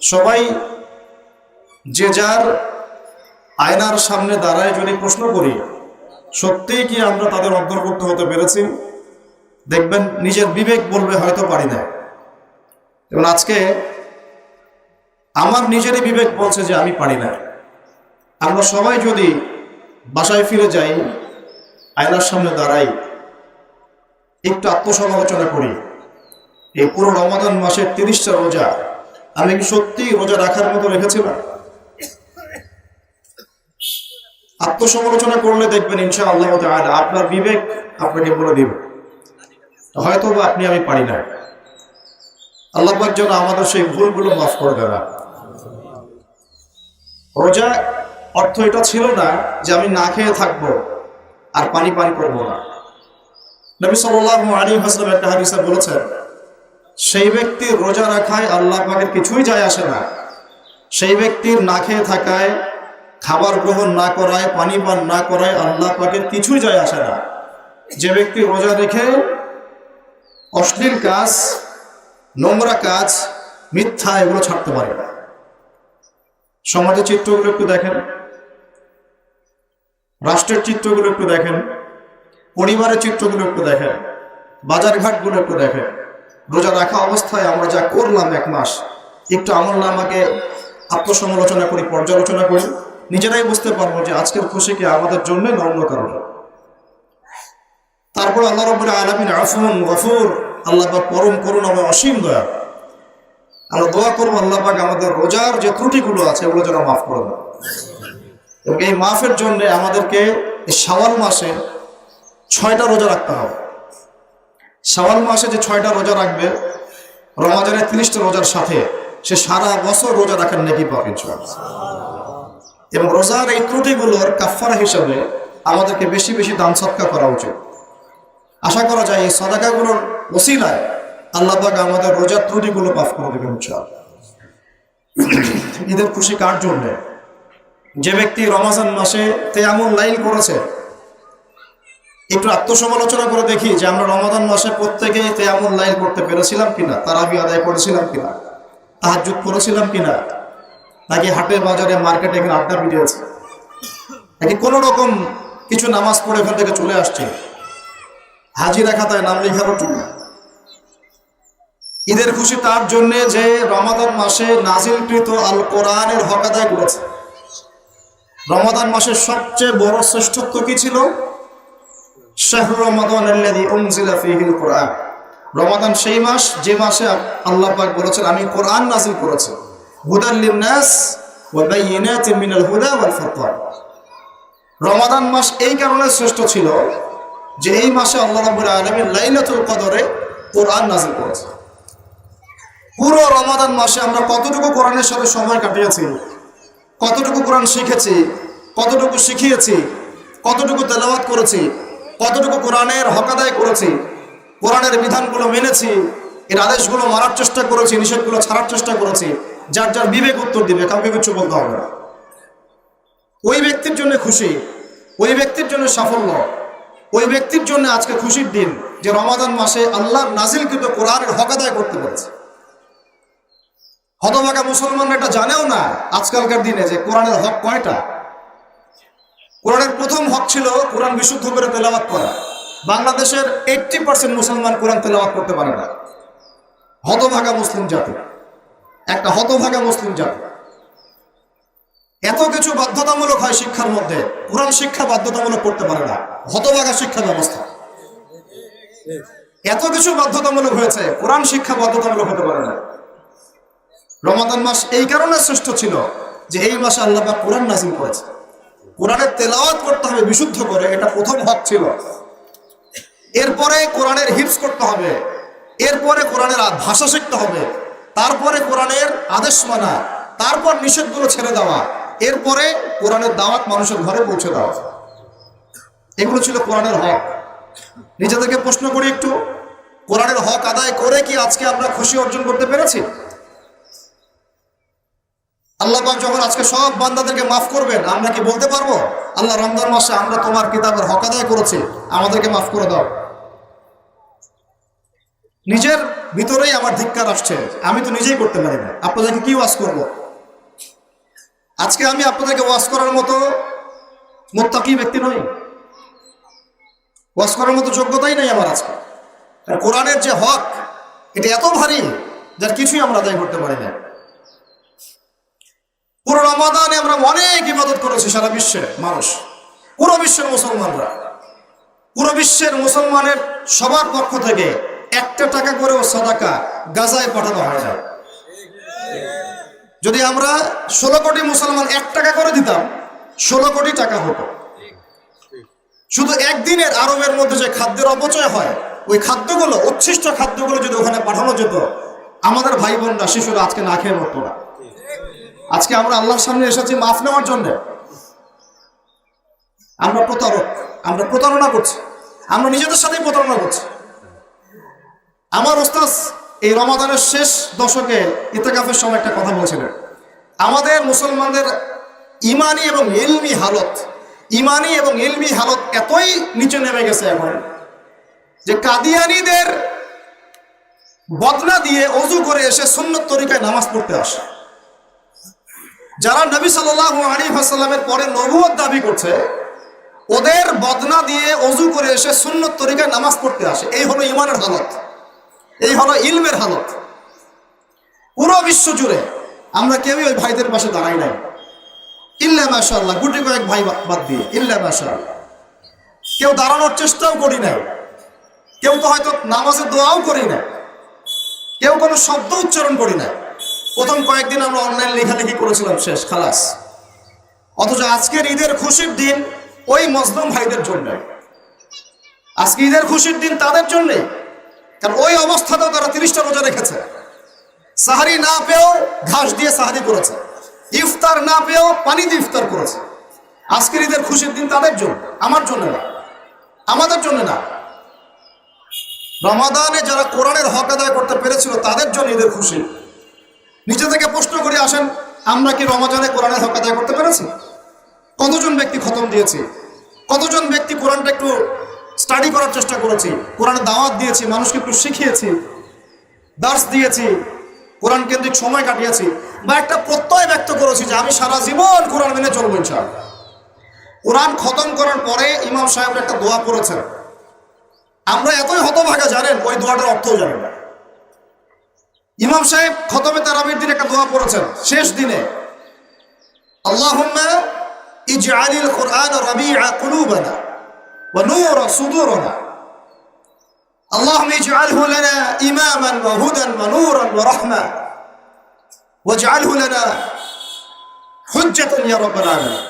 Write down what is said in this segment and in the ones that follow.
সবাই যে যার আয়নার সামনে দাঁড়ায় যদি প্রশ্ন করি, সত্যিই কি আমরা তাদের অন্তর্ভুক্ত হতে পেরেছি? দেখবেন নিজের বিবেক বলবে, হয়তো পারি না। এবং আজকে আমার নিজেরই বিবেক বলছে যে আমি পারি না। আমরা সবাই যদি বাসায় ফিরে যাই, আয়নার সামনে দাঁড়াই, একটু আত্মসমালোচনা করি। এই পুরো রমাদান মাসের তিরিশটা রোজা আমি কি সত্যি রোজা রাখার মতো রেখেছিলাম? আত্মসমালোচনা করলে দেখবেন ইনশা আল্লাহ আপনার বিবেক আপনাকে বলে দিবে। হয়তো বা আপনি, আমি পারি না আল্লাহ পাক যেন আমাদের সেই ভুলগুলো মাফ করে দেওয়া রোজা অর্থ এটা ছিল না যে আমি না খেয়ে থাকব আর পানি পান করব না। নবী সাল্লাল্লাহু আলাইহি হাসলাম একটা হাদিসে বলেছেন সেই ব্যক্তির রোজা রাখায় আল্লাহ পাকের কিছুই যায় আসে না। সেই ব্যক্তির না খেয়ে থাকায়, খাবার গ্রহণ না করায়, পানি পান না করায়, আল্লাহ পাকের কিছুই যায় আসে না। যে ব্যক্তি রোজা রেখে অশ্লীল কাজ, নোংরা কাজ, মিথ্যা এগুলো ছাড়তে পারে না। সমাজের চিত্রগুলো একটু দেখেন। রাষ্ট্রের চিত্রগুলো একটু দেখেন। পরিবারের চিত্রগুলো একটু দেখেন। বাজারঘাটগুলো একটু দেখেন। রোজা রাখা অবস্থায় আমরা যা করলাম এক মাস, একটু আমল নামাকে আত্মসমালোচনা করি, পর্যালোচনা করি, নিজেরাই বুঝতে পারব যে আজকের খুশি কি আমাদের জন্য না কারণে তারপর আল্লাহ রব্বুল আলমিন আফুন গফুর, আল্লাহ পরম আমার অসীম দয়া। আমরা দোয়া করব আল্লাহ পাক আমাদের রোজার যে ত্রুটিগুলো আছে ওগুলো যেন মাফ করে দেয় এবং এই মাফের জন্য আমাদেরকে এই শাওয়াল মাসে ছয়টা রোজা রাখতে হবে। শাওয়াল মাসে যে ছয়টা রোজা রাখবে, রমাজানের তিরিশটা রোজার সাথে সে সারা বছর রোজা রাখার নাকি পাবে এবং রোজার এই ত্রুটিগুলোর কাফারা হিসাবে আমাদেরকে বেশি বেশি দান সৎকা করা উচিত। আশা করা যায় এই সদাকাগুলোর ওসিলায় আল্লাহ আমাদের রোজার ত্রুটিগুলো মাফ করে দেবেন, ইনশাআল্লাহ। ঈদের খুশি কার জন্যে? যে ব্যক্তি রমাজান মাসে তেয়ামুল লাইল করেছে একটু আত্মসমালোচনা করে দেখি যে আমরা রমাদান মাসে প্রত্যেকেই তেয়ামুল লাইল করতে পেরেছিলাম কিনা, তারাবি আদায় করেছিলাম কিনা তাহাজুদ করেছিলাম কিনা, নাকি হাটে বাজারে, মার্কেটে এখানে আড্ডা পিটিয়েছে নাকি কোনো রকম কিছু নামাজ পড়ে এখান থেকে চলে আসছে? হাজিরা খাতায় নাম লেখারও জন্য ঈদের খুশি তার জন্য যে রমাদান মাসে নাজিলকৃত আল কোরআনের হক আদায় করেছে। রমাদান মাসের সবচেয়ে বড় শ্রেষ্ঠত্ব কি ছিল? শাহরু রমাদান আল্লাযী উনজিলা ফীহিল কোরআন। রমাদান সেই মাস, যে মাসে আল্লাহ পাক বলেছেন, আমি কোরআন নাযিল করেছি। হুদাল লিন-নাস ওয়া বায়িনাতিন মিনাল হুদা ওয়াল ফুরকান রমাদান মাস এই কারণে শ্রেষ্ঠ ছিল যে এই মাসে আল্লাহ রাব্বুল আলামিন লাইলাতুল কদরে কোরআন নাযিল করেছে। পুরো রমাদান মাসে আমরা কতটুকু কোরআনের সাথে সময় কাটিয়েছি, কতটুকু কোরআন শিখেছি, কতটুকু শিখিয়েছি, কতটুকু তেলাওয়াত করেছি কতটুকু কোরআনের হকাদায় করেছি, কোরআনের বিধানগুলো মেনেছি, এর আদেশগুলো মারার চেষ্টা করেছি, নিষেধগুলো ছাড়ার চেষ্টা করেছি, যার যার বিবেক উত্তর দিবে, কাউকে কিছু বলতে হবে না। ওই ব্যক্তির জন্য খুশি, ওই ব্যক্তির জন্য সাফল্য, ওই ব্যক্তির জন্য আজকে খুশির দিন, যে রমাদান মাসে আল্লাহর নাজিলকৃত কোরআনের হকাদায় করতে পেরেছে। হতভাগা মুসলমানরা এটা জানেও না, আজকালকার দিনে যে কোরআনের হক কয়টা। কোরআনের প্রথম হক ছিল কোরআন বিশুদ্ধ করে তেলাওয়াত করা। বাংলাদেশের এইটটি পার্সেন্ট মুসলমান কোরআন তেলাওয়াত করতে পারে না। হতভাগা মুসলিম জাতি। একটা হতভাগা মুসলিম জাতি। এত কিছু বাধ্যতামূলক হয় শিক্ষার মধ্যে, কোরআন শিক্ষা বাধ্যতামূলক করতে পারে না। হতভাগা শিক্ষা ব্যবস্থা। এত কিছু বাধ্যতামূলক হয়েছে, কোরআন শিক্ষা বাধ্যতামূলক হতে পারে না। রমাদান মাস এই কারণে শ্রেষ্ঠ ছিল যে এই মাসে আল্লাহ কোরআন নাজিল করেছে কোরআনের তেলাওয়াত করতে হবে, বিশুদ্ধ করে, এটা প্রথম হক ছিল। এরপরে কোরআনের হিপস করতে হবে, এরপরে কোরআনের ভাষা শিখতে হবে, তারপরে কোরআনের আদেশ মানা, তারপর নিষেধগুলো ছেড়ে দেওয়া, এরপরে কোরআনের দাওয়াত মানুষের ঘরে পৌঁছে দেওয়া। এগুলো ছিল কোরআনের হক। নিজেদেরকে প্রশ্ন করি একটু, কোরআনের হক আদায় করে কি আজকে আমরা খুশি অর্জন করতে পেরেছি? আল্লাহ যখন আজকে সব বান্দাদেরকে মাফ করবেন, আমরা কি বলতে পারব? আল্লাহ রমজান মাসে আমরা তোমার কিতাবের হক আদায় করেছি, আমাদেরকে মাফ করে দাও। নিজের ভিতরেই আমার ধিক্কার আসছে, আমি তো নিজেই করতে পারি না। আপনাদেরকে কি ওয়াজ করব? আজকে আমি আপনাদেরকে ওয়াজ করার মতো মোত্তাকি ব্যক্তি নই। ওয়াজ করার মতো যোগ্যতাই নেই আমার আজকে। কোরআনের যে হক, এটা এত ভারী, যার কিছুই আমরা আদায় করতে পারি না। পুরো রমাদানে আমরা অনেক ইবাদত করেছি সারা বিশ্বে, মানুষ। পুরো বিশ্বের মুসলমানরা। পুরো বিশ্বের মুসলমানের সবার পক্ষ থেকে একটা টাকা করেও সাদাকা গাজায় পাঠানো হয় না। যদি আমরা ষোলো কোটি মুসলমান এক টাকা করে দিতাম, ষোলো কোটি টাকা হতো। শুধু একদিনের আরবের মধ্যে যে খাদ্যের অপচয় হয়, ওই খাদ্যগুলো, উচ্ছিষ্ট খাদ্যগুলো যদি ওখানে পাঠানো যেত, আমাদের ভাই বোনরা শিশুরা আজকে না খেয়ে মরতো না। আজকে আমরা আল্লাহর সামনে এসেছি মাফ নেওয়ার জন্য। আমরা প্রতারক, আমরা প্রতারণা করছি। আমরা নিজেদের সাথেই প্রতারণা করছি। আমার ওস্তাজ এই রমাদানের শেষ দশকে ইতেকাফের সময় একটা কথা বলছিলেন। আমাদের মুসলমানদের ইমানি এবং ইলমি হালত, ইমানি এবং ইলমি হালত এতই নিচে নেমে গেছে এখন যে কাদিয়ানিদের বদনা দিয়ে অজু করে এসে সুন্নত তরিকায় নামাজ পড়তে আসে। যারা নবী সাল্লাহ আলী পরে নবুয়ত দাবি করছে, ওদের বদনা দিয়ে অজু করে এসে সুন্নত তরিকায় নামাজ পড়তে আসে। এই হলো ইমানের হালত। এই হলো ইলমের হালত। পুরো বিশ্ব জুড়ে আমরা কেউই ওই ভাইদের পাশে দাঁড়াই নাই। ইল্লা মাশাল্লাহ গুটি কয়েক ভাই বাদ দিয়ে। ইল্লা মাশাল্লাহ কেউ দাঁড়ানোর চেষ্টাও করি নাই। কেউ তো হয়তো নামাজের দোয়াও করি না কেউ কোনো শব্দ উচ্চারণ করি না প্রথম কয়েকদিন আমরা অনলাইন লেখালেখি করেছিলাম শেষ, খালাস। অথচ আজকের ঈদের খুশির দিন ওই মজলুম ভাইদের জন্য। আজকে ঈদের খুশির দিন তাদের জন্যে। কারণ ওই অবস্থাতেও তারা তিরিশটা রোজা রেখেছে। সাহারি না পেয়েও ঘাস দিয়ে সাহারি করেছে। ইফতার না পেয়েও পানি দিয়ে ইফতার করেছে। আজকের ঈদের খুশির দিন তাদের জন্য, আমার জন্য না। আমাদের জন্য না। রমাদানে যারা কোরআনের হক আদায় করতে পেরেছিল, তাদের জন্য ঈদের খুশি। নিজে থেকে প্রশ্ন করে, আসেন, আমরা কি রমাজানে কোরআনের হক আদায় করতে পেরেছি? কতজন ব্যক্তি খতম দিয়েছি? কতজন ব্যক্তি কোরআনটা একটু স্টাডি করার চেষ্টা করেছি? কোরআনে দাওয়াত দিয়েছি, মানুষকে একটু শিখিয়েছি দার্স দিয়েছি, কোরআন কেন্দ্রিক সময় কাটিয়েছি বা একটা প্রত্যয় ব্যক্ত করেছি যে আমি সারা জীবন কোরআন মেনে চলবো ইনশাআল্লাহ। কোরআন খতম করার পরে ইমাম সাহেব একটা দোয়া করেছেন। আমরা এতই হতভাগা, জানেন? ওই দোয়াটার অর্থও জানেন না। ইমাম সাহেব খতমে তারাবির দিন একটা দোয়া পড়েছেন শেষ দিনে আল্লাহুম্মা ইজআলিল কুরআন রাবিআ কুলুবানা ওয়া নূরা সুদুরনা اللهم اجعله لنا إماما وهدى ونورا ورحمة واجعله لنا حجة يا رب العالمين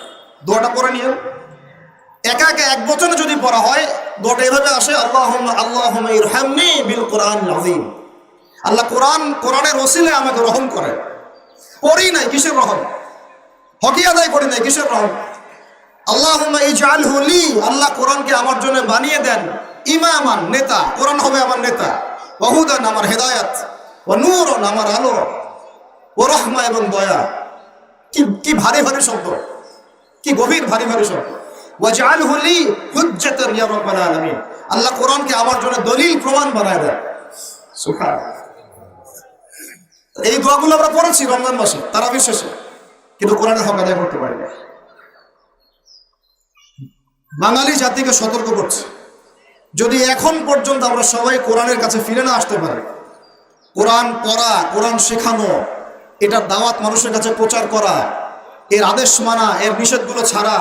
দোয়াটা পড়ে নিয়ে একা একা এক বচনে যদি পড়া হয় দোয়াটা এভাবে আসে আল্লাহ আল্লাহ ইরহামনি বিল কোরআন আজিম আল্লাহ কোরআন, কোরআনের ওসিলে আমাকে রহম করে। পড়ি নাই, কিসের রহম হকি আদায় করি নাই, কিসের রহম আল্লাহ এই ইজাল হলি আল্লাহ কোরআনকে আমার জন্য বানিয়ে দেন। ইমামান, নেতা। কোরআন হবে আমার নেতা। বহুদান আমার হেদায়াত। ও নূরন, আমার আলো। ও রহমা এবং দয়া। কি কি ভারী ভারী শব্দ। কি গভীর ভারী ভারী শব্দ। ওয়াজআলহু লি হুজ্জাতান ইয়া আল্লাহ কোরআনকে আমার জন্য দলিল, প্রমাণ বানায় দেন। সুবহানাল্লাহ। এই দোয়াগুলো আমরা পড়েছি রমজান মাসে, তারা বিশ্বাসে কিন্তু কোরআনের হক আদায় করতে পারি না। বাঙালি জাতিকে সতর্ক করছে। যদি এখন পর্যন্ত আমরা সবাই কোরআনের কাছে ফিরে না আসতে পারি, কোরআন পড়া, কোরআন শেখানো এটার দাওয়াত মানুষের কাছে প্রচার করা, এর আদেশ মানা, এর নিষেধগুলো ছাড়া,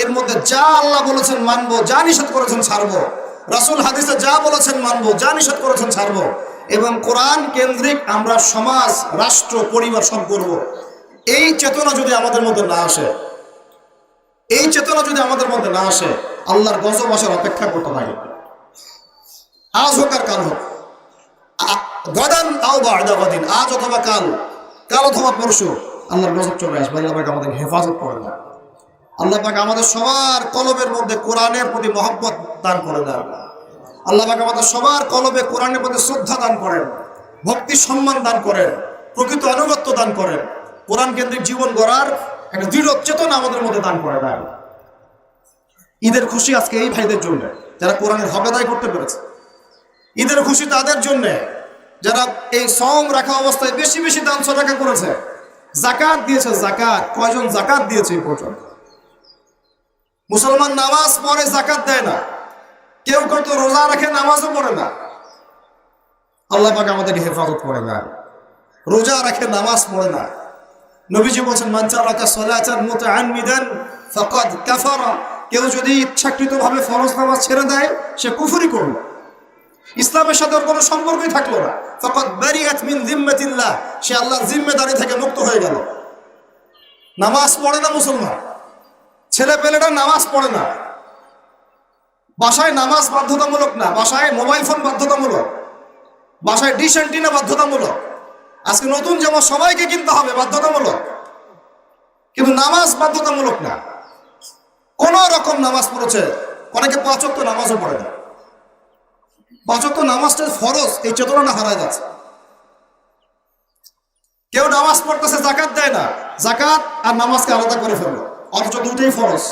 এর মধ্যে যা আল্লাহ বলেছেন মানবো, যা নিষেধ করেছেন ছাড়বো, রাসুল হাদিসে যা বলেছেন মানবো, যা নিষেধ করেছেন ছাড়বো এবং কোরআন কেন্দ্রিক আমরা সমাজ, রাষ্ট্র, পরিবার সব করব। এই চেতনা যদি আমাদের মধ্যে না আসে, এই চেতনা যদি আমাদের মধ্যে না আসে, আল্লাহর গজব আসার অপেক্ষা করতে লাগে আজ হোক আর কাল হোক। গদান আও বা আদাবাদিন আজ অথবা কাল কাল অথবা পরশু, আল্লাহর গজব চলে আসবে। আল্লাহ পাক আমাদের হেফাজত করে না আল্লাহ পাক আমাদের সবার কলবের মধ্যে কোরআনের প্রতি মহব্বত দান করে দেন। আল্লাহ পাক আমাদের সবার কলবে কোরআনের প্রতি শ্রদ্ধা দান করেন, ভক্তি সম্মান দান করেন, প্রকৃত আনুগত্য দান করেন, কোরআন কেন্দ্রিক জীবন গড়ার একটা দৃঢ় চেতনা আমাদের মধ্যে দান করে দেন। ঈদের খুশি আজকে এই ভাইদের জন্য, যারা কোরআনের হক আদায় করতে পেরেছে। ঈদের খুশি তাদের জন্য, যারা এই সম রাখা অবস্থায় বেশি বেশি দান সদাকা করেছে জাকাত দিয়েছে জাকাত কয়জন জাকাত দিয়েছে এই পর্যন্ত? মুসলমান নামাজ পরে জাকাত দেয় না। কেউ কেউ তো রোজা রাখে, নামাজও পড়ে না। আল্লাহ পাক আমাদের হেফাজত করে না। রোজা রাখে, নামাজ পড়ে না। নবীজি বলছেন মানচা রাখা সলাচার মতো আনমিদান ফাকাদ কাফারা। কেউ যদি ইচ্ছাকৃতভাবে ফরজ নামাজ ছেড়ে দেয়, সে কুফরি করল ইসলামের সাথে কোনো সম্পর্কই থাকল না। ফকত বারিয়াত মিন জিম্মাতিল্লাহ সে আল্লাহর জিম্মেদারি থেকে মুক্ত হয়ে গেল। নামাজ পড়ে না মুসলমান। ছেলে পেলেটা নামাজ পড়ে না। বাসায় নামাজ বাধ্যতামূলক না, বাসায় মোবাইল ফোন বাধ্যতামূলক, বাসায় ডিশ অ্যান্টিনা বাধ্যতামূলক। আজকে নতুন যেমন সবাইকে কিনতে হবে, বাধ্যতামূলক। কিন্তু নামাজ বাধ্যতামূলক না। কোন রকম নামাজ পড়েছে, অনেকে পাঁচক্ত নামাজও পড়ে না। পাঁচক্ত নামাজটা ফরজ, এই চেতনাটা হারায় যাচ্ছে। কেউ নামাজ পড়তেছে জাকাত দেয় না। জাকাত আর নামাজকে আলাদা করে ফেলল। অথচ দুটোই ফরজ।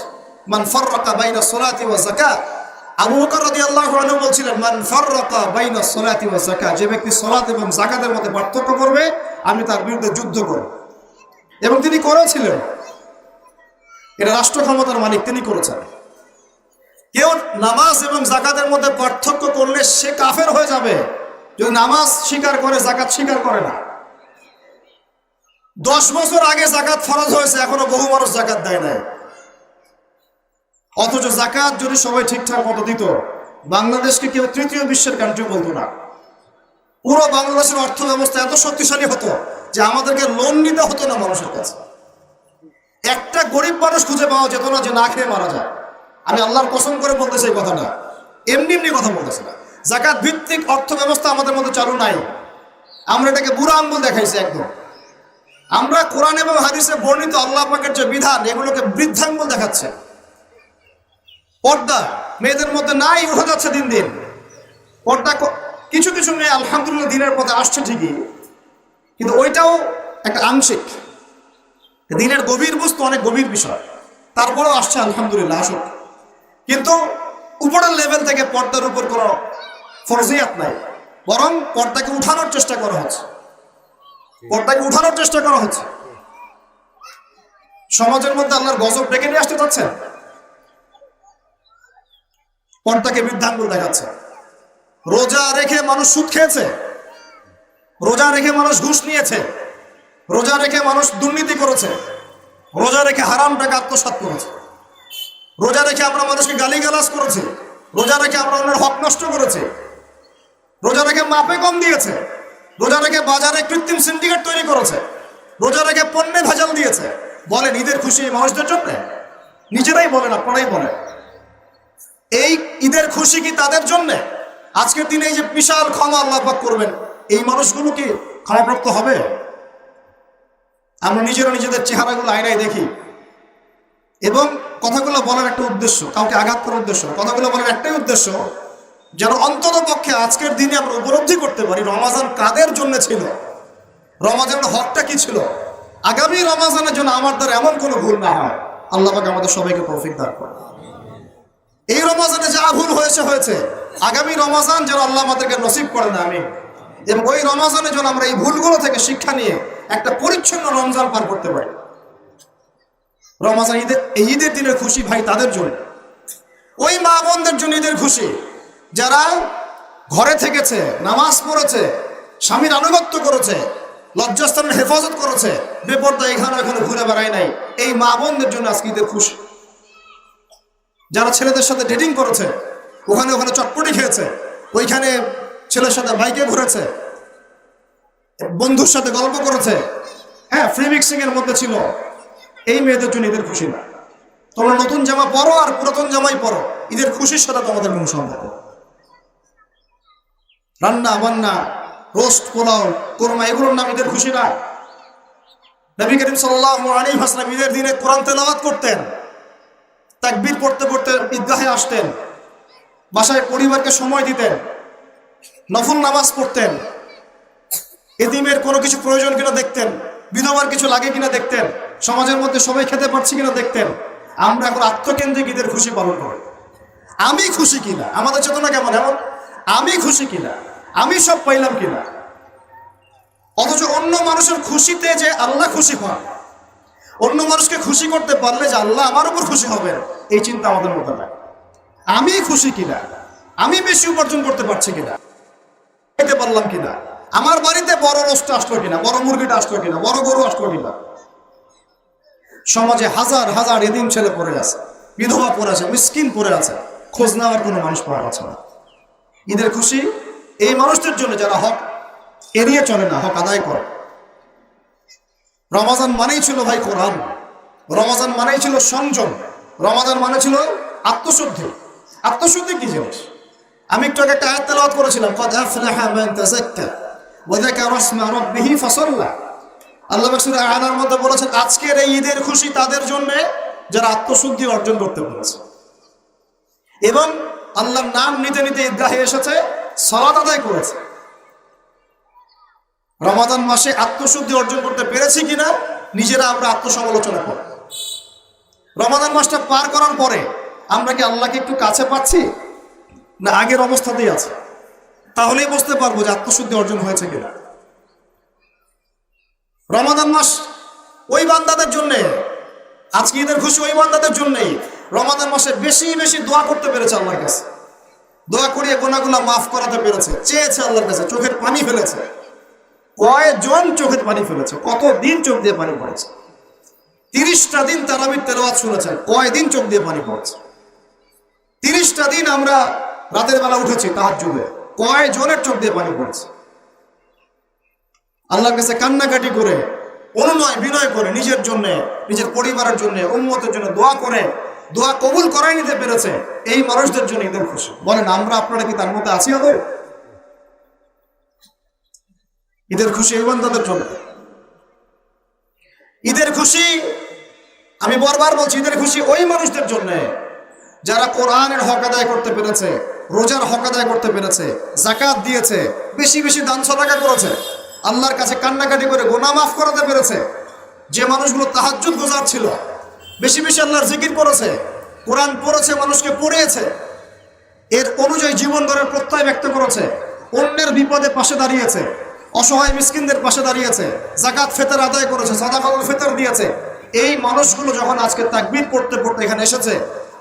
মান ফাররাকা বাইনা সলাতি ওয়া যাকাত। আবু বকর রাদিয়াল্লাহু আনহু বলছিলেন, মান ফাররাকা বাইনা সলাতি ওয়া যাকাত যে ব্যক্তি সালাত এবং যাকাতের মধ্যে পার্থক্য করবে, আমি তার বিরুদ্ধে যুদ্ধ করব। এবং তিনি করেছিলেন। এটা রাষ্ট্র ক্ষমতার মালিক, তিনি করেছেন। কেউ নামাজ এবং জাকাতের মধ্যে পার্থক্য করলে সে কাফের হয়ে যাবে। যদি নামাজ স্বীকার করে জাকাত স্বীকার করে না। দশ বছর আগে জাকাত ফরজ হয়েছে, এখনও বহু মানুষ জাকাত দেয় নাই। অথচ জাকাত যদি সবাই ঠিকঠাক মতো দিত, বাংলাদেশকে কেউ তৃতীয় বিশ্বের কান্ট্রি বলতো না। পুরো বাংলাদেশের অর্থ ব্যবস্থা এত শক্তিশালী হতো যে আমাদেরকে লোন নিতে হতো না মানুষের কাছে। একটা গরিব মানুষ খুঁজে পাওয়া যেত না যে না খেয়ে মারা যায়। আমি আল্লাহর কসম করে বলতেছি এই কথা না এমনি এমনি কথা বলতেছি না। জাকাত ভিত্তিক অর্থ ব্যবস্থা আমাদের মধ্যে চালু নাই। আমরা এটাকে বুড়া আঙ্গুল দেখাইছি একদম। আমরা কোরআন এবং হাদিসে বর্ণিত আল্লাহ পাকের যে বিধান, এগুলোকে বৃদ্ধাঙ্গুল দেখাচ্ছে। পর্দা মেয়েদের মধ্যে নাই, উঠে যাচ্ছে দিন দিন। পর্দা কিছু কিছু মেয়ে আলহামদুলিল্লাহ দিনের পথে আসছে ঠিকই, কিন্তু ওইটাও একটা আংশিক। দিনের গভীর বস্তু অনেক গভীর বিষয়। তারপরেও আসছে আলহামদুলিল্লাহ, আসুক। কিন্তু উপরের লেভেল থেকে পর্দার উপর কোনো ফরজিয়াত নাই। বরং পর্দাকে উঠানোর চেষ্টা করা হচ্ছে। পর্দাকে উঠানোর চেষ্টা করা হচ্ছে। সমাজের মধ্যে আল্লাহর গজব ডেকে নিয়ে আসতে চাচ্ছেন? পর্দাকে বৃদ্ধাঙ্গুল দেখাচ্ছে। রোজা রেখে মানুষ সুদ খেয়েছে। রোজা রেখে মানুষ ঘুষ নিয়েছে। রোজা রেখে মানুষ দুর্নীতি করেছে। রোজা রেখে হারাম টাকা আত্মসাৎ করেছে। রোজা রেখে আমরা মানুষকে গালিগালাজ করেছি। রোজা রেখে আমরা অন্যের হক নষ্ট করেছি। রোজা রেখে মাপে কম দিয়েছে। রোজা রেখে বাজারে কৃত্রিম সিন্ডিকেট তৈরি করেছে। রোজা রেখে পণ্যে ভেজাল দিয়েছে। বলেন ঈদের খুশি মানুষদের জন্য? নিজেরাই বলেন, আপনারাই বলেন। এই ঈদের খুশি কি তাদের জন্য? আজকের দিনে এই যে বিশাল ক্ষমা আল্লাহ পাক করবেন, এই মানুষগুলো কি ক্ষমাপ্রাপ্ত হবে? আমরা নিজেরা নিজেদের চেহারাগুলো আয়নায় দেখি। এবং কথাগুলো বলার একটা উদ্দেশ্য, কাউকে আঘাত করার উদ্দেশ্য কথাগুলো বলার একটাই উদ্দেশ্য যেন অন্তত পক্ষে আজকের দিনে আমরা উপলব্ধি করতে পারি রমাজান কাদের জন্য ছিল? রমাজানের হকটা কি ছিল? আগামী রমাজানের জন্য আমার দ্বারা এমন কোনো ভুল না হয়। আল্লাহ পাক আমাদের সবাইকে তৌফিক দান করে এই রমাজানে যা ভুল হয়েছে হয়েছে। আগামী রমাজান যেন আল্লাহ আমাদেরকে নসিব করে না আমি এবং ওই রমাজানে যেন আমরা এই ভুলগুলো থেকে শিক্ষা নিয়ে একটা পরিচ্ছন্ন রমজান পার করতে পারি। রমাজান ঈদের, এই ঈদের দিনের খুশি ভাই তাদের জন্য। ওই মা বোনদের জন্য ঈদের খুশি। যারা ঘরে থেকেছে, নামাজ পড়েছে, স্বামীর আনুগত্য করেছে, লজ্জাস্থানের হেফাজত করেছে বেপর্দা এখানে ওখানে ঘুরে বেড়ায় নাই, এই মা বোনদের জন্য আজকে ঈদের খুশি। যারা ছেলেদের সাথে ডেটিং করেছে, ওখানে ওখানে চটপটি খেয়েছে, ওইখানে ছেলের সাথে বাইকে ঘুরেছে, বন্ধুর সাথে গল্প করেছে হ্যাঁ ফ্রি মিক্সিং এর মধ্যে ছিল। এই মেয়েদের জন্য ঈদের খুশি না। তোমরা নতুন জামা পরো আর পুরাতন জামাই পরো ঈদের খুশির সাথে তোমাদের কোনো সম্পর্ক রান্না, বান্না রোস্ট পোলাও, কোরমা, এগুলোর নাম ঈদের খুশি না। নবী করিম সাল্লাল্লাহু আলাইহি ওয়াসাল্লাম ঈদের দিনে কোরআন তেলাওয়াত করতেন। তাকবীর পড়তে পড়তে ঈদগাহে আসতেন। বাসায় পরিবারকে সময় দিতেন। নফল নামাজ পড়তেন। এদিমের কোনো কিছু প্রয়োজন কিনা দেখতেন। বিধবার কিছু লাগে কিনা দেখতেন। সমাজের মধ্যে সবাই খেতে পারছি কিনা দেখতেন। আমরা এখন আত্মকেন্দ্রিক ঈদের খুশি পালন করি আমি খুশি কিনা? আমাদের চেতনা কেমন এমন? আমি খুশি কিনা? আমি সব পাইলাম কিনা? অথচ অন্য মানুষের খুশিতে যে আল্লাহ খুশি হন অন্য মানুষকে খুশি করতে পারলে যে আল্লাহ আমার উপর খুশি হবেন, এই চিন্তা আমাদের মধ্যে নাই। আমি খুশি কিনা? আমি বেশি উপার্জন করতে পারছি কিনা? খেতে পারলাম কিনা? আমার বাড়িতে বড় রোস্ট আসলো কিনা? বড় মুরগিটা আসলো কিনা? বড় গরু আসলো কিনা? সমাজে হাজার হাজার এদিন ছেলে পড়ে আছে, বিধবা পড়ে আছে, মিসকিন পড়ে আছে, খোঁজ নেওয়ার কোনো মানুষ পাওয়া যাচ্ছে না। ঈদের খুশি এই মানুষদের জন্য যারা হক এড়িয়ে চলে না, হক আদায় করে। রমাজান মানেই ছিল ভাই কোরআন। রমাজান মানেই ছিল সংযম। রমাজান মানে ছিল আত্মশুদ্ধি। আত্মশুদ্ধি কি জিনিস? আমি একটু আগে একটা আয়াত তেলাওয়াত করেছিলাম, কদ আফলাহা মান তাযাক্কা ওয়া যাকারা আল্লাহ সূরা আনার মধ্যে বলেছেন, আজকের এই ঈদের খুশি তাদের জন্য যারা আত্মশুদ্ধি অর্জন করতে পেরেছে। এবং আল্লাহর নাম নিতে নিতে ঈদগাহে এসেছে, সালাত আদায় করেছে। রমাদান মাসে আত্মশুদ্ধি অর্জন করতে পেরেছি কিনা, নিজেরা আমরা আত্মসমালোচনা করি। রমাদান মাসটা পার করার পরে আমরা কি আল্লাহকে একটু কাছে পাচ্ছি? না, আগের অবস্থাতেই আছে। তাহলেই বুঝতে পারব যে আত্মশুদ্ধি অর্জন হয়েছে কিনা। রমাদান মাস ওই বান্দাদের জন্যে, আজকে ঈদের খুশি ওই বান্দাদের জন্যেই রমাদান মাসে বেশি বেশি দোয়া করতে পেরেছে আল্লাহর কাছে। দোয়া করিয়ে গোনাগুলা মাফ করাতে পেরেছে, চেয়েছে আল্লাহর কাছে, চোখের পানি ফেলেছে। কয়জন চোখের পানি ফেলেছে? কত দিন চোখ দিয়ে পানি পড়েছে? তিরিশটা দিন তারাবির তেলাওয়াত শুনেছেন, কয়দিন চোখ দিয়ে পানি পড়েছে? তিরিশটা দিন আমরা রাতের বেলা উঠেছি তাহার যুগে কয়জনের চোখ দিয়ে পানি পড়েছে? আল্লাহর কাছে কান্নাকাটি করে, অনুনয় বিনয় করে নিজের জন্য, নিজের পরিবারের জন্য উন্মতের জন্য দোয়া করে, দোয়া কবুল করাই নিতে পেরেছে, এই মানুষদের জন্য ঈদের খুশি। বলেন, আমরা আপনারা কি তার মধ্যে আছি ওদের ঈদের খুশি এই বান্দাদের জন্য। ঈদের খুশি, আমি বারবার বলছি, ঈদের খুশি ওই মানুষদের জন্য যারা কোরআনের হক আদায় করতে পেরেছে, রোজার হক আদায় করতে পেরেছে জাকাত দিয়েছে, বেশি বেশি দান সদাকা করেছে, আল্লাহর কাছে কান্নাকাটি করে গোনা মাফ করাতে পেরেছে, যে মানুষগুলো তাহাজ্জুদ গোজার ছিল, বেশি বেশি আল্লাহর জিকির করেছে, কোরআন পড়েছে, মানুষকে পড়িয়েছে, এর অনুযায়ী জীবন গড়ার প্রত্যয় ব্যক্ত করেছে, অন্যের বিপদে পাশে দাঁড়িয়েছে অসহায় মিসকিনদের পাশে দাঁড়িয়েছে জাকাত ফেতার আদায় করেছে, সাদাকাতুল ফেতর দিয়েছে। এই মানুষগুলো যখন আজকে তাকবির পড়তে পড়তে এখানে এসেছে,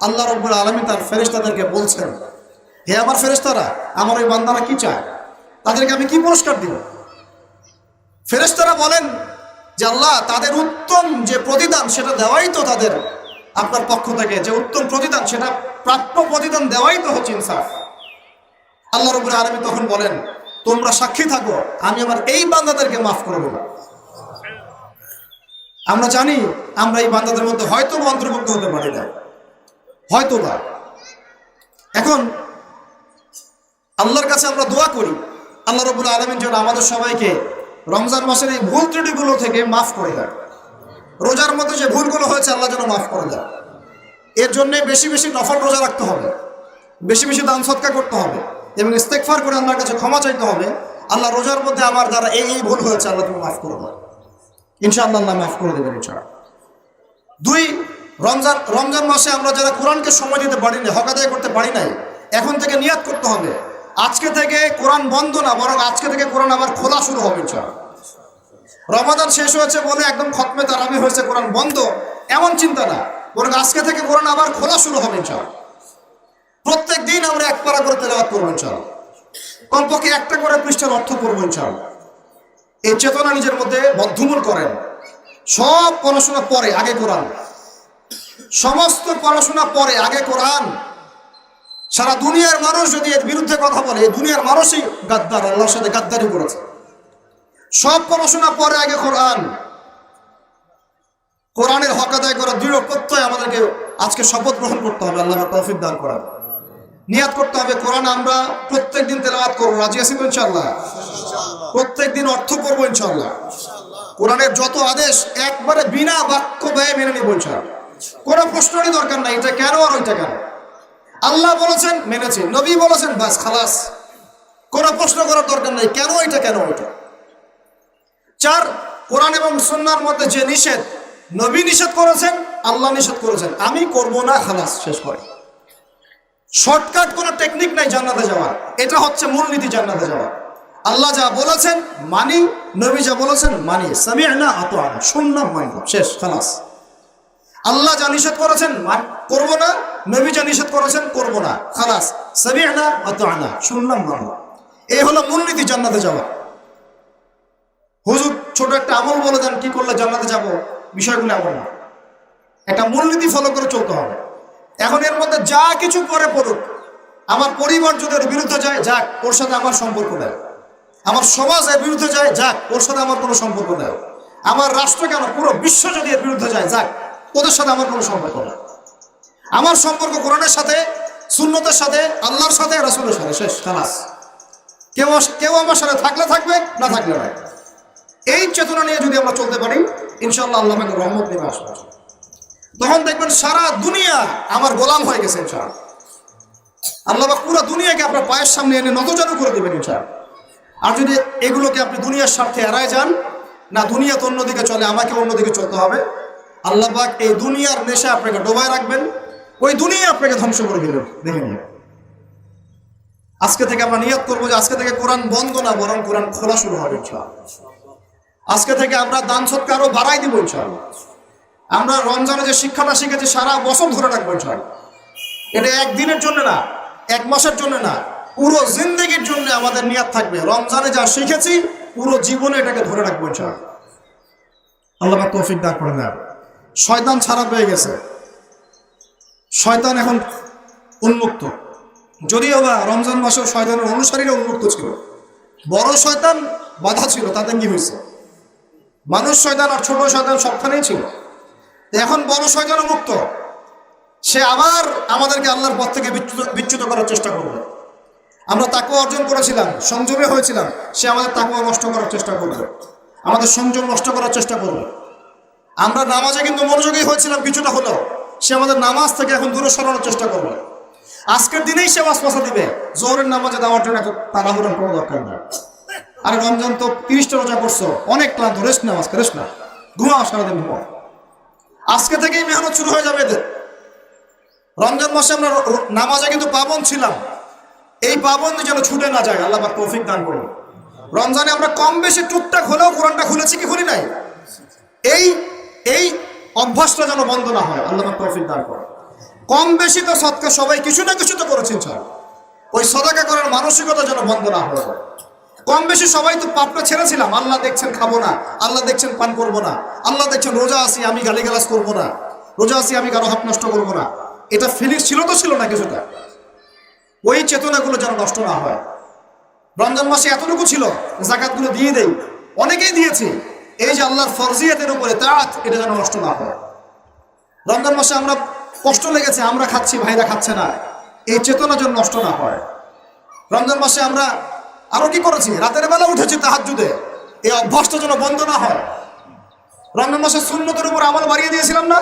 আল্লাহ রব্বুল আলমী তার ফেরেশতাদেরকে বলছেন, হে আমার ফেরেশতারা, আমার ওই বান্দারা কি চায়? তাদেরকে আমি কি পুরস্কার দিব? ফেরেশতারা বলেন যে, আল্লাহ, তাদের উত্তম যে প্রতিদান সেটা দেওয়াই তো তাদের আপনার পক্ষ থেকে। যে উত্তম প্রতিদান সেটা প্রাপ্য প্রতিদান দেওয়াই তো হচ্ছে ইনসাফ। আল্লাহ রবুল আলমী তখন বলেন তোমরা সাক্ষী থাকো, আমি আমার এই বান্দাদেরকে মাফ করে দেবো। আমরা জানি, আমরা এই বান্দাদের মধ্যে হয়তো অন্তর্ভুক্ত হতে পারি না। হয়তো বা এখন, আল্লাহর কাছে আমরা দোয়া করি, আল্লাহ রবুল আলমিন যেন আমাদের সবাইকে রমজান মাসের এই ভুল ত্রুটিগুলো থেকে মাফ করে দেয় রোজার মধ্যে যে ভুলগুলো হয়েছে, আল্লাহ যেন মাফ করে দেয় এর জন্য বেশি বেশি নফল রোজা রাখতে হবে। বেশি বেশি দান সৎকা করতে হবে। এবং ইস্তেকফার করে আল্লাহর কাছে ক্ষমা চাইতে হবে, আল্লাহ রোজার মধ্যে আমার দ্বারা এই এই ভুল হয়েছে, আল্লাহ তুমি মাফ করে দাও ইনশাআল্লাহ আল্লাহ মাফ করে দেবেন ইনশাআল্লাহ। দুই, রমজান রমজান মাসে আমরা যারা কোরআনকে সময় দিতে পারি না হক আদায় করতে পারি নাই, এখন থেকে নিয়াত করতে হবে। আজকে থেকে কোরআন বন্ধ না, বরং আজকে থেকে কোরআন আবার খোলা শুরু হবে রমাদান শেষ হয়েছে বলে একদম খতমে তারাবি হয়েছে, কোরআন বন্ধ, এমন চিন্তা না। বরং আজকে থেকে কোরআন আবার খোলা শুরু হবে ইনশাআল্লাহ। প্রত্যেক দিন আমরা এক পারা করে তেলাওয়াত করব ইনশাআল্লাহ। কমপক্ষে একটা করে পৃষ্ঠার অর্থ করব ইনশাআল্লাহ। এই চেতনা নিজের মধ্যে বদ্ধমূল করেন। সব পড়াশোনা পরে, আগে কোরআন। সমস্ত পড়াশোনা পরে, আগে কোরআন। সারা দুনিয়ার মানুষ যদি এর বিরুদ্ধে কথা বলে দুনিয়ার মানুষই গাদ্দার, আল্লাহর সাথে গাদ্দারি করেছে। সব পড়াশোনা পরে, আগে কোরআন। কোরআনের হক আদায় করা দৃঢ় প্রত্যয় আমাদেরকে আজকে শপথ গ্রহণ করতে হবে। আল্লাহ তৌফিক দান করা নিয়াত করতে হবে। কোরআন আমরা প্রত্যেক দিন তেলাওয়াত করব। রাজি আছি ইনশাল্লাহ প্রত্যেক দিন অর্থ করব ইনশাল্লাহ কোরআনের যত আদেশ একবারে বিনা বাক্য ব্যয় মেনে নিব ইনশাল্লাহ কোনো প্রশ্নেরই দরকার নাই, এটা কেন আর ওইটা কেন? আল্লাহ বলেছেন, মেনেছি। নবী বলেছেন, বাস, খালাস। কোনো প্রশ্ন করার দরকার নাই, কেন এটা, কেন ওইটা? চার, কোরআন এবং সন্ন্যার মধ্যে যে নিষেধ, নবী নিষেধ করেছেন, আল্লাহ নিষেধ করেছেন। আমি করব না, খালাস, শেষ করে। শর্টকাট কোনো টেকনিক নাই জান্নাতে যাওয়ার। এটা হচ্ছে মূলনীতি জান্নাতে যাওয়ার। আল্লাহ যা বলেছেন, মানি, নবী যা বলেছেন, মানি। সামি না আনা শুনলাম শেষ, খালাস। আল্লাহ যা নিষেধ করেছেন করব না। নবী যা নিষেধ করেছেন, করব না। খালাস। সামি না অত আনা শুনলাম মানলাম এই হলো মূলনীতি জান্নাতে যাওয়া হুজুর, ছোট একটা আমল বলে দেন, কি করলে জান্নাতে যাব? বিষয়গুলো এমন না। একটা মূলনীতি ফলো করে চলতে হবে। এখন এর মধ্যে যা কিছু করে পড়ুক, আমার পরিবার যদি এর বিরুদ্ধে যায়, যাক, ওর সাথে আমার সম্পর্ক নেয় আমার সমাজ এর বিরুদ্ধে যায়, যাক, ওর সাথে আমার কোনো সম্পর্ক নেই। আমার রাষ্ট্র কেন পুরো বিশ্ব যদি এর বিরুদ্ধে যায়, যাক, ওদের সাথে আমার কোনো সম্পর্ক নেই। আমার সম্পর্ক কোরআনের সাথে, সুন্নতের সাথে, আল্লাহর সাথে, রাসুলের সাথে, শেষ, খালাস। কেউ কেউ আমার সাথে থাকলে থাকবে, না থাকলে নাই। এই চেতনা নিয়ে যদি আমরা চলতে পারি ইনশাল্লাহ আল্লাহ রহমত নেমে আসবে। তখন দেখবেন সারা দুনিয়া আমার গোলাম হয়ে গেছে ইনশাআল্লাহ। আল্লাহ পুরো দুনিয়াকে আপনার পায়ের সামনে এনে নতজানু করে দেবেন ইনশাআল্লাহ। আর যদি এগুলোকে আপনি দুনিয়ার স্বার্থে এড়ায় যান, না দুনিয়া তো অন্যদিকে চলে, আমাকে অন্যদিকে চলতে হবে। আল্লাহ পাক এই দুনিয়ার নেশা আপনাকে ডোবায় রাখবেন, ওই দুনিয়া আপনাকে ধ্বংস করে দেবেন দেখে নিয়ে আজকে থেকে আমরা নিয়ত করব যে আজকে থেকে কোরআন বন্ধ না, বরং কোরআন খোলা শুরু হবে আজকে থেকে আমরা দান সৎকারও বাড়াই দিব ইনশাআল্লাহ। আমরা রমজানে যে শিক্ষাটা শিখেছি, সারা বছর ধরে রাখব ইনশাআল্লাহ এটা একদিনের জন্য না, এক মাসের জন্য না, পুরো জিন্দগির জন্য আমাদের নিয়াত থাকবে। রমজানে যা শিখেছি, পুরো জীবনে এটাকে ধরে রাখব ইনশাআল্লাহ। আল্লাহ তৌফিক দান করে দেন। শয়তান ছাড়া পেয়ে গেছে। শয়তান এখন উন্মুক্ত। যদিও বা রমজান মাসেও শয়তানের অনুসারীরা উন্মুক্ত ছিল। বড় শয়তান বাধা ছিল, তাতে কি হয়েছে? মানুষ শয়তান আর ছোট শয়তান সবখানেই ছিল। এখন বড় শয়তানও মুক্ত। সে আবার আমাদেরকে আল্লাহর পথ থেকে বিচ্যুত করার চেষ্টা করবে। আমরা তাকে অর্জন করেছিলাম, সংযমে হয়েছিলাম, সে আমাদের তাকে নষ্ট করার চেষ্টা করবে। আমাদের সংযম নষ্ট করার চেষ্টা করবে। আমরা নামাজে কিন্তু মনোযোগী হয়েছিলাম কিছুটা হলেও, সে আমাদের নামাজ থেকে এখন দূরে সরানোর চেষ্টা করবে। আজকের দিনেই সে ওয়াসওয়াসা দিবে, জোহরের নামাজে দেওয়ার জন্য তাড়াহুড়ার কোনো দরকার নেই। আরে রমজান তো তিরিশটা রোজা করছ, অনেক ক্লান্ত, রেস্ট আজকে, রেস্ট না ঘুমাও সারাদিন, ঘুমাও। আজকে থেকেই মেহনত শুরু হয়ে যাবে এদের। রমজান মাসে আমরা নামাজে কিন্তু পাবন ছিলাম। এই পাবন যেন ছুটে না যায়, আল্লাহ তৌফিক দান করুন। রমজানে আমরা কম বেশি টুকটাক হলেও কোরআনটা খুলেছি কি খুলি নাই? এই এই অভ্যাসটা যেন বন্ধ না হয়, আল্লাহ তৌফিক দান করুন। কম বেশি তো সৎকা সবাই কিছু না কিছু তো করেছেন, স্যার। ওই সদাকা করার মানসিকতা যেন বন্ধ না হয়ে কম বেশি সবাই তো পাপটা ছেড়েছিলাম। আল্লাহ দেখছেন খাব না, আল্লাহ দেখছেন পান করব না, আল্লাহ দেখছেন রোজা আসি আমি গালিগালাজ করব না, রোজা আসি আমি কারও হাত নষ্ট করব না। এটা ফিলিংস ছিল তো ছিল না কিছুটা। ওই চেতনাগুলো যেন নষ্ট না হয়। রমজান মাসে এতটুকু ছিল, জাকাতগুলো দিয়ে দেই। অনেকেই দিয়েছি। এই যে আল্লাহর ফরজিয়াতের উপরে তাঁত এটা যেন নষ্ট না হয়। রমজান মাসে আমরা কষ্ট লেগেছে, আমরা খাচ্ছি, ভাইরা খাচ্ছে না। এই চেতনা যেন নষ্ট না হয়। রমজান মাসে আমরা আরও কি করেছি? রাতের বেলা উঠেছি তাহাজুদে এই অভ্যাসটা যেন বন্ধ না হয়। রমজান মাসে শূন্যতের উপর আমল বাড়িয়ে দিয়েছিলাম না?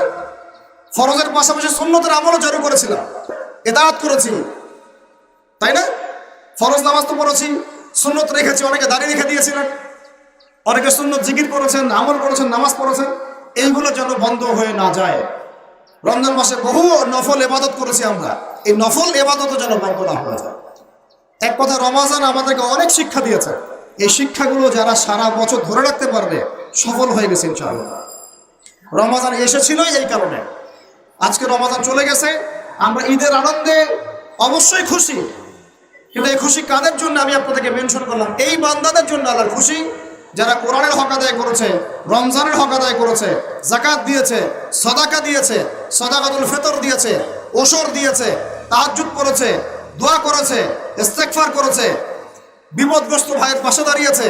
ফরজের পাশাপাশি শূন্যতের আমলও চালু করেছিলাম। এদাত করেছি। তাই না? ফরজ নামাজ তো পড়েছি, সুন্নত রেখেছি, অনেকে দাঁড়িয়ে রেখে দিয়েছিলেন। অনেকে সুন্নত জিকির করেছেন, আমল করেছেন, নামাজ পড়েছেন। এইগুলো যেন বন্ধ হয়ে না যায়। রমজান মাসে বহু নফল এবাদত করেছি আমরা। এই নফল এবাদতও যেন বন্ধ না হয়ে যায়। এক কথা, রমাজান আমাদেরকে অনেক শিক্ষা দিয়েছে। এই শিক্ষাগুলো যারা সারা বছর ধরে রাখতে পারবে, সফল হয়ে গেছে ইনশাআল্লাহ। রমাজান এসেছিল এই কারণে। আজকে রমাজান চলে গেছে। আমরা ঈদের আনন্দে অবশ্যই খুশি। কিন্তু এই খুশি কাদের জন্য আমি আপনাদেরকে মেনশন করলাম? এই বান্দাদের জন্য আল্লাহর খুশি। যারা কোরআনের হক আদায় করেছে, রমজানের হক আদায় করেছে জাকাত দিয়েছে, সদাকা দিয়েছে, সদাকাতুল ফেতর দিয়েছে, ওসর দিয়েছে, তাহাজ্জুদ করেছে দোয়া করেছে, ইস্তেগফার করেছে, বিপদগ্রস্ত ভাইয়ের পাশে দাঁড়িয়েছে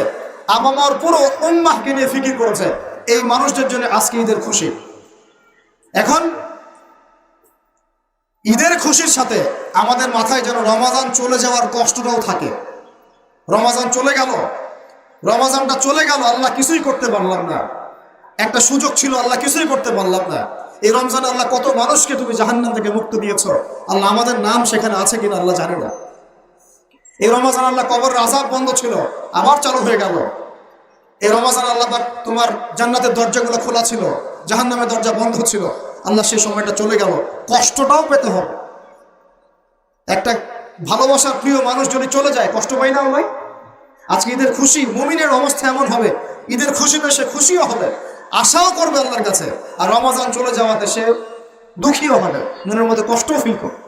আবামার পুরো উম্মাহকে নিয়ে ফিকির করেছে। এই মানুষদের জন্য আজকে ঈদের খুশি। এখন ঈদের খুশির সাথে আমাদের মাথায় যেন রমাজান চলে যাওয়ার কষ্টটাও থাকে। রমাজান চলে গেল। রমাজানটা চলে গেল, আল্লাহ কিছুই করতে পারলাম না। একটা সুযোগ ছিল, আল্লাহ কিছুই করতে পারলাম না। এই রমজানে আল্লাহ কত মানুষকে তুমি জাহান্নাম থেকে মুক্ত দিয়েছ? আল্লাহ আমাদের নাম সেখানে আছে কিনা আল্লাহ জানে না। এই রমাজান আল্লাহ কবর আজাব বন্ধ ছিল, আবার চালু হয়ে গেল। এই রমাজান আল্লাহ তোমার জান্নাতের দরজাগুলো খোলা ছিল, জাহান্নামের দরজা বন্ধ ছিল। আল্লাহ সেই সময়টা চলে গেল। কষ্টটাও পেতে হবে। একটা ভালোবাসার প্রিয় মানুষ যদি চলে যায়, কষ্ট পাই না ভাই আজকে ঈদের খুশি, মুমিনের অবস্থা এমন হবে। ঈদের খুশিতে সে খুশিও হবে। আশাও করবে আল্লাহর কাছে। আর রমাজান চলে যাওয়াতে সে দুঃখীও হবে, মনের মধ্যে কষ্টও ফিল করবে।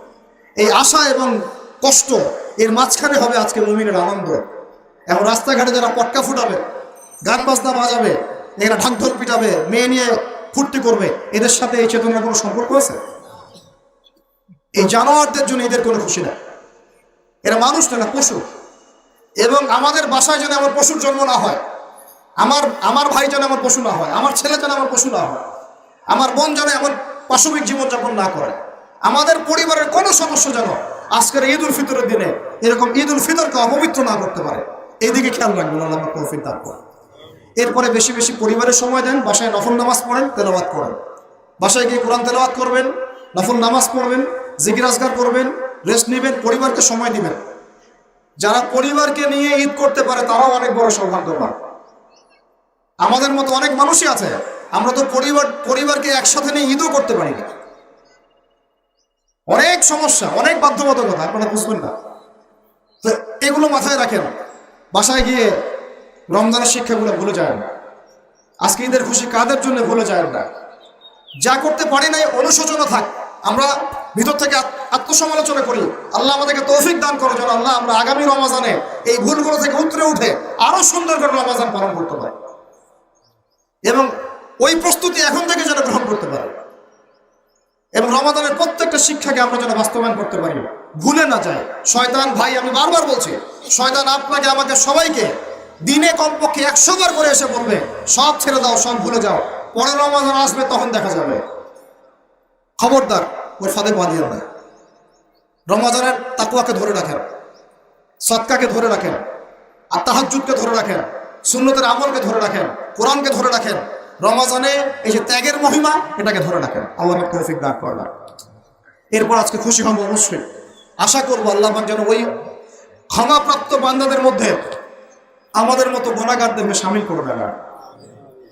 এই আশা এবং কষ্ট, এর মাঝখানে হবে আজকে মুমিনের আনন্দ। এখন রাস্তাঘাটে যারা পটকা ফুটাবে, গান বাজনা বাজাবে, এরা ঢাকঢোল পিটাবে, মেয়ে নিয়ে ফুর্তি করবে, এদের সাথে এই চেতনার কোনো সম্পর্ক আছে? এই জানোয়ারদের জন্য এদের কোনো খুশি না এরা মানুষ না পশু। এবং আমাদের বাসায় যেন আমার পশুর জন্ম না হয় আমার আমার ভাই যেন আমার পশু না হয়, আমার ছেলে যেন আমার পশু না হয়, আমার বোন যেন এমন পাশবিক জীবনযাপন না করে, আমাদের পরিবারের কোনো সদস্য যেন আজকের ঈদ উল ফিতরের দিনে এরকম ঈদ উল ফিতরকে অপবিত্র না করতে পারে, এইদিকে খেয়াল রাখবেন, আল্লাহ তৌফিক দান করেন। এরপরে বেশি বেশি পরিবারের সময় দেন, বাসায় নফল নামাজ পড়েন, তেলাওয়াত করেন। বাসায় গিয়ে কোরআন তেলাওয়াত করবেন, নফল নামাজ পড়বেন জিকিরাজগার করবেন, রেস্ট নেবেন, পরিবারকে সময় দিবেন। যারা পরিবারকে নিয়ে ঈদ করতে পারে, তারাও অনেক বড় সৌভাগ্যবান। আমাদের মতো অনেক মানুষই আছে। আমরা তো পরিবার, পরিবারকে একসাথে নিয়ে ঈদও করতে পারি না। অনেক সমস্যা, অনেক বাধ্যবাধকতা, আপনারা বুঝবেন না। তো এগুলো মাথায় রাখেন। বাসায় গিয়ে রমজানের শিক্ষাগুলো ভুলে যায় না আজকে ঈদের খুশি কাদের জন্য ভুলে যায় না? যা করতে পারি নাই, অনুশোচনা থাক। আমরা ভিতর থেকে আত্মসমালোচনা করি। আল্লাহ আমাদেরকে তৌফিক দান করো যেন আল্লাহ আমরা আগামী রমাজানে এই ভুলগুলো থেকে উতরে উঠে আরও সুন্দর করে রমাজান পালন করতে পারি। এবং ওই প্রস্তুতি এখন থেকে যেন গ্রহণ করতে পারে। এবং রমাদানের প্রত্যেকটা শিক্ষাকে আমরা যেন বাস্তবায়ন করতে পারি। ভুলে না যায়। শয়তান, ভাই, আমি বারবার বলছি, শয়তান আপনাকে আমাকে সবাইকে দিনে কমপক্ষে একশো বার করে এসে বলবে, সব ছেড়ে দাও, সব ভুলে যাও। পরের রমাদান আসবে, তখন দেখা যাবে। খবরদার, ওর ফাঁদে বাঁধিয়ে না রমাদানের তাকুয়াকে ধরে রাখেন, সৎকাকে ধরে রাখেন, আর তাহাজুদকে ধরে রাখেন। সুন্নতের আমলকে ধরে রাখেন, কোরআনকে ধরে রাখেন। রমাজানে এই যে ত্যাগের মহিমা, এটাকে ধরে রাখেন। আল্লাহ তৌফিক দান করলাম এরপর আজকে খুশি হব অবশ্যই। আশা করব আল্লাহ যেন ওই ক্ষমাপ্রাপ্ত বান্দাদের মধ্যে আমাদের মতো গোনাগারদের সামিল করবে দেবেন